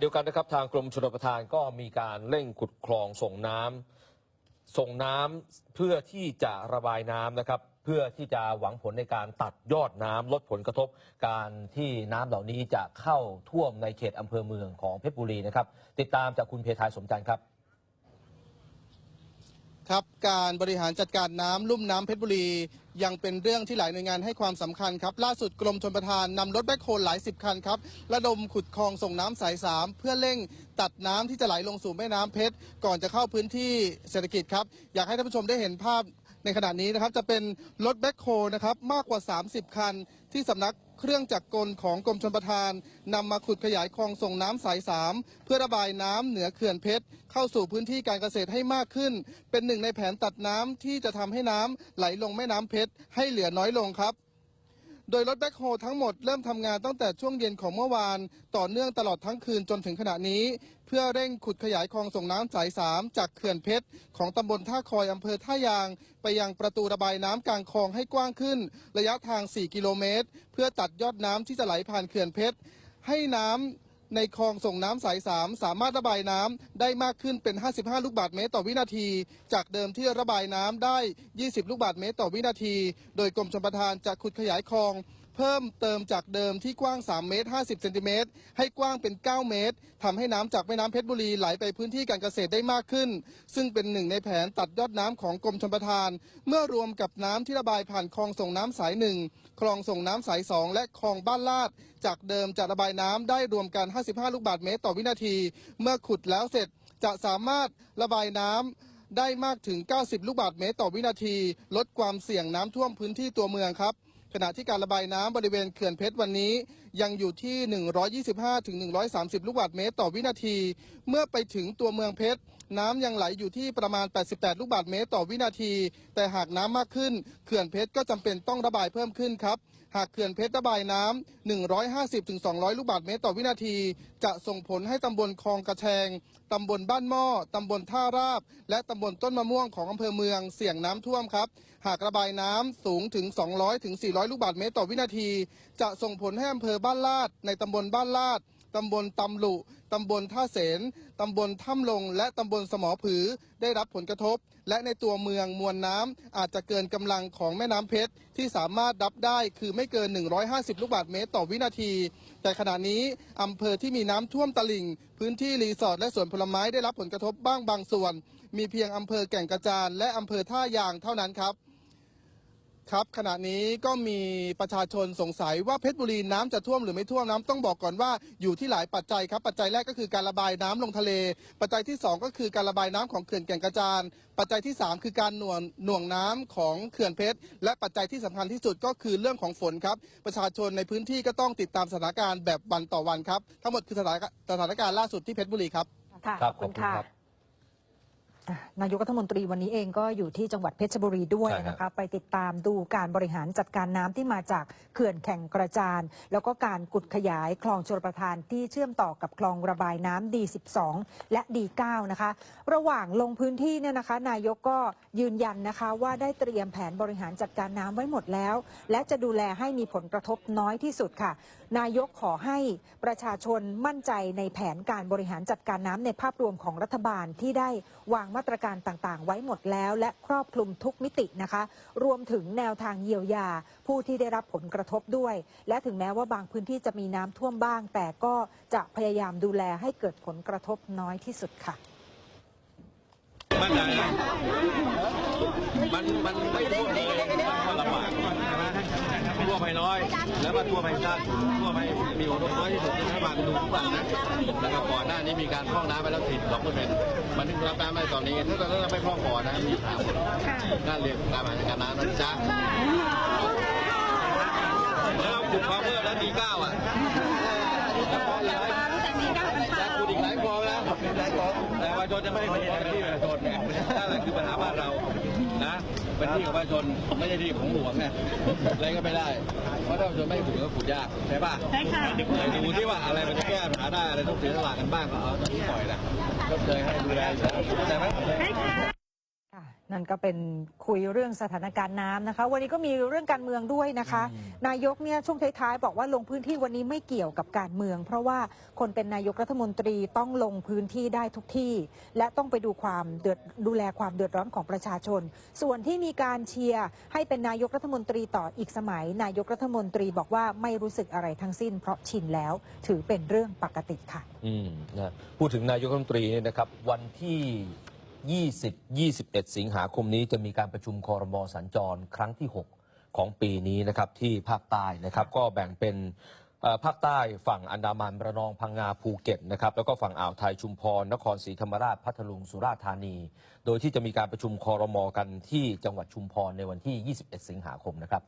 เดียวกันนะครับทางกรมชลประทานก็มีการเร่งขุดคลองส่งน้ำส่งน้ำเพื่อที่จะระบายน้ำนะครับ เพื่อที่จะหวังผลในการตัดยอดน้ำลดผลกระทบ การที่น้ำเหล่านี้จะเข้าท่วมในเขตอำเภอเมืองของเพชรบุรีนะครับ ติดตามจากคุณเพทายสมจันทร์ครับ ครับการบริหารจัดการน้ำลุ่มน้ำเพชรบุรี ยังเป็นเรื่องที่หลายหน่วยงานให้ความสำคัญครับ ล่าสุดกรมชลประทานนำรถแบ็คโฮลหลายสิบคันครับ ระดมขุดคลองส่งน้ำสายสามเพื่อเร่งตัดน้ำที่จะไหลลงสู่แม่น้ำเพชร ก่อนจะเข้าพื้นที่เศรษฐกิจครับ อยากให้ท่านผู้ชมได้เห็นภาพในขณะนี้นะครับ จะเป็นรถแบ็คโฮลนะครับมากกว่า 30 คันที่สำนัก เครื่องจักรกลของกรมชลประทานนำมาขุดขยายคลองส่งน้ำสายสามเพื่อระบายน้ำเหนือเขื่อนเพชร เข้าสู่พื้นที่การเกษตรให้มากขึ้น เป็นหนึ่งในแผนตัดน้ำที่จะทำให้น้ำไหลลงแม่น้ำเพชรให้เหลือน้อยลงครับ โดยรถแบ็คโฮทั้งหมดเริ่มทำงานตั้งแต่ช่วงเย็นของเมื่อวาน ต่อเนื่องตลอดทั้งคืนจนถึงขณะนี้ เพื่อเร่งขุดขยายคลองส่งน้ำสายสามจากเขื่อนเพชร ของตำบลท่าคอยอำเภอท่ายาง ไปยังประตูระบายน้ำกลางคลองให้กว้างขึ้น ระยะทาง 4 กิโลเมตร เพื่อตัดยอดน้ำที่จะไหลผ่านเขื่อนเพชรให้น้ำ ในคลองส่งน้ำสาย 3 สามารถระบายน้ำได้มากขึ้นเป็น 55 ลูกบาศก์เมตรต่อวินาที จากเดิมที่ระบายน้ำได้ 20 ลูกบาศก์เมตรต่อวินาที โดยกรมชลประทานจะขุดขยายคลอง เพิ่มเติมจากเดิมที่กว้าง 3 เมตร 50 เซนติเมตร ให้กว้างเป็น 9 เมตรทำให้น้ำจากแม่น้ำเพชรบุรีไหลไปพื้นที่การเกษตรได้มากขึ้น ซึ่งเป็นหนึ่งในแผนตัดยอดน้ำของกรมชลประทาน เมื่อรวมกับน้ำที่ระบายผ่านคลองส่งน้ำสายหนึ่งคลองส่งน้ำสายสองและคลองบ้านลาด จากเดิมจะระบายน้ำได้รวมกัน 55 ลูกบาศก์เมตรต่อวินาที เมื่อขุดแล้วเสร็จจะสามารถระบายน้ำได้มากถึง 90 ลูกบาศก์เมตรต่อวินาที ลดความเสี่ยงน้ำท่วมพื้นที่ตัวเมืองครับ ขณะที่การระบายน้ำบริเวณเขื่อนเพชรวันนี้ ยังอยู่ที่ 125-130 ลูกบาศก์เมตรต่อวินาที เมื่อไปถึงตัวเมืองเพชรน้ำยังไหลอยู่ที่ประมาณ 88 ลูกบาศก์เมตรต่อวินาที แต่หากน้ำมากขึ้น เขื่อนเพชรก็จำเป็นต้องระบายเพิ่มขึ้นครับ หากเขื่อนเพชรระบายน้ำ150ถึง200 ลูกบาศก์เมตรต่อวินาที จะส่งผลให้ตำบลคลองกระแชงตำบลบ้านหม้อตำบลท่าราบ และตำบลต้นมะม่วงของอำเภอเมืองเสี่ยงน้ำท่วมครับ หากระบายน้ำสูงถึง 200ถึง400 ลูกบาศก์เมตรต่อวินาที จะส่งผลให้อำเภอบ้านลาดในตำบลบ้านลาดตำบลตำลุ ตำบลท่าเสนตำบลถ้ำลง และตำบลสมอผือได้รับผลกระทบ และในตัวเมืองมวลน้ำอาจจะเกินกำลังของแม่น้ำเพชร ที่สามารถรับได้คือไม่เกิน 150 ลูกบาศก์เมตรต่อวินาที แต่ขณะนี้อำเภอที่มีน้ำท่วมตลิ่ง พื้นที่รีสอร์ทและสวนผลไม้ได้รับผลกระทบบ้างบางส่วน มีเพียงอำเภอแก่งกระจานและอำเภอท่ายางเท่านั้นครับ ครับขณะนี้ก็มีประชาชนสงสัยว่าเพชรบุรีน้ำจะท่วมหรือไม่ท่วมน้ำต้องบอกก่อนว่าอยู่ที่หลายปัจจัยครับปัจจัยแรกก็คือการระบายน้ำลงทะเล ปัจจัยที่สองก็คือการระบายน้ำของเขื่อนแก่งกระจานปัจจัยที่สามคือการหน่วงหน่วงน้ำของเขื่อนเพชรและปัจจัยที่สำคัญที่สุดก็คือเรื่องของฝนครับ ประชาชนในพื้นที่ก็ต้องติดตามสถานการณ์แบบวันต่อวันครับทั้งหมดคือสถานสถานการณ์ล่าสุดที่เพชรบุรีครับค่ะครับขอบคุณขอบคุณค่ะครับอะ นายกรัฐมนตรีวันนี้เองก็อยู่ที่จังหวัดเพชรบุรีด้วยใช่ฮะนะคะไปติดตามดูการบริหารจัดการน้ำที่มาจากเขื่อนแข่งกระจานแล้วก็การกุดขยายคลองชลประทานที่เชื่อมต่อกับคลองระบายน้ำ D12 และ D9 นะคะ ระหว่างลงพื้นที่เนี่ยนะคะ นายกก็ยืนยันนะคะว่าได้เตรียมแผนบริหารจัดการน้ำไว้หมดแล้ว และจะดูแลให้มีผลกระทบน้อยที่สุดค่ะ นายกขอให้ประชาชนมั่นใจในแผนการบริหารจัดการน้ำในภาพรวมของรัฐบาลที่ได้วางมาตรการต่างๆ ไว้หมดแล้วและครอบคลุมทุกมิตินะคะ รวมถึงแนวทางเยียวยา ผู้ที่ได้รับผลกระทบด้วย และถึงแม้ว่าบางพื้นที่จะมีน้ำท่วมบ้าง แต่ก็จะพยายามดูแลให้เกิดผลกระทบน้อยที่สุดค่ะมันมันมันไม่ได้ น้อย แล้วก็ทั่วไปสั้นท่วไปมีผลกระทบน้อยที่สุดที่รัฐบาลดูทุกวันนะแล้วก็ก่อนหน้านี้มีการพร่องน้ำไปแล้วสิบสองเปอร์เซ็นต์มันถึงรับน้ำไม่ตอนนี้ถ้าเราไม่พร่องก่อนนะมีถามกาเรียนการบริหาการน้ำนะจ๊ะแล้วขุดคลองเพิ่มแล้วดีเก้าอะแล้วคลองอีกหลายจะขุดอีกหลายคลองแล้วแต่ประชาชนจะไม่ได้เป็นที่ประชาชนนั่นแหละคือปัญหาบ้านเรานะ เป็นที่ของประชาชนไม่ใช่ที่ของหลวงไงอะไรก็ไม่ได้ เพราะถ้าประชาชนไม่ขุดก็ขุดยากใช่ป่ะใช่ค่ะดูที่ว่าอะไรมันจะแก้ปัญหาได้อะไรต้องเสียสละกันบ้างก็เอาตรงนี้ปล่อยนะก็เคยให้ดูแลอยู่แล้วเข้าใจไหมค่ะ นั่นก็เป็นคุยเรื่องสถานการณ์น้ำนะคะ วันนี้ก็มีเรื่องการเมืองด้วยนะคะอืมนายกเนี่ยช่วงท้ายๆบอกว่าลงพื้นที่วันนี้ไม่เกี่ยวกับการเมือง เพราะว่าคนเป็นนายกรัฐมนตรีต้องลงพื้นที่ได้ทุกที่ และต้องไปดูความเดือดดูแลความเดือดร้อนของประชาชน ส่วนที่มีการเชียร์ให้เป็นนายกรัฐมนตรีต่ออีกสมัย นายกรัฐมนตรีบอกว่าไม่รู้สึกอะไรทั้งสิ้น เพราะชินแล้วถือเป็นเรื่องปกติค่ะ อืมนะพูดถึงนายกรัฐมนตรีเนี่ยนะครับวันที่ 20 21 สิงหาคมนี้จะมีการประชุมคอรมอสัญจรครั้งที่ 6 ของปีนี้นะครับที่ภาคใต้นะครับก็แบ่งเป็นภาคใต้ฝั่งอันดามันระนองพังงาภูเก็ตนะครับแล้วก็ฝั่งอ่าวไทยชุมพร นครศรีธรรมราชพัทลุงสุราษฎร์ธานี โดยที่จะมีการประชุมคอรมอกันที่จังหวัดชุมพรในวันที่ 21 สิงหาคมนะครับ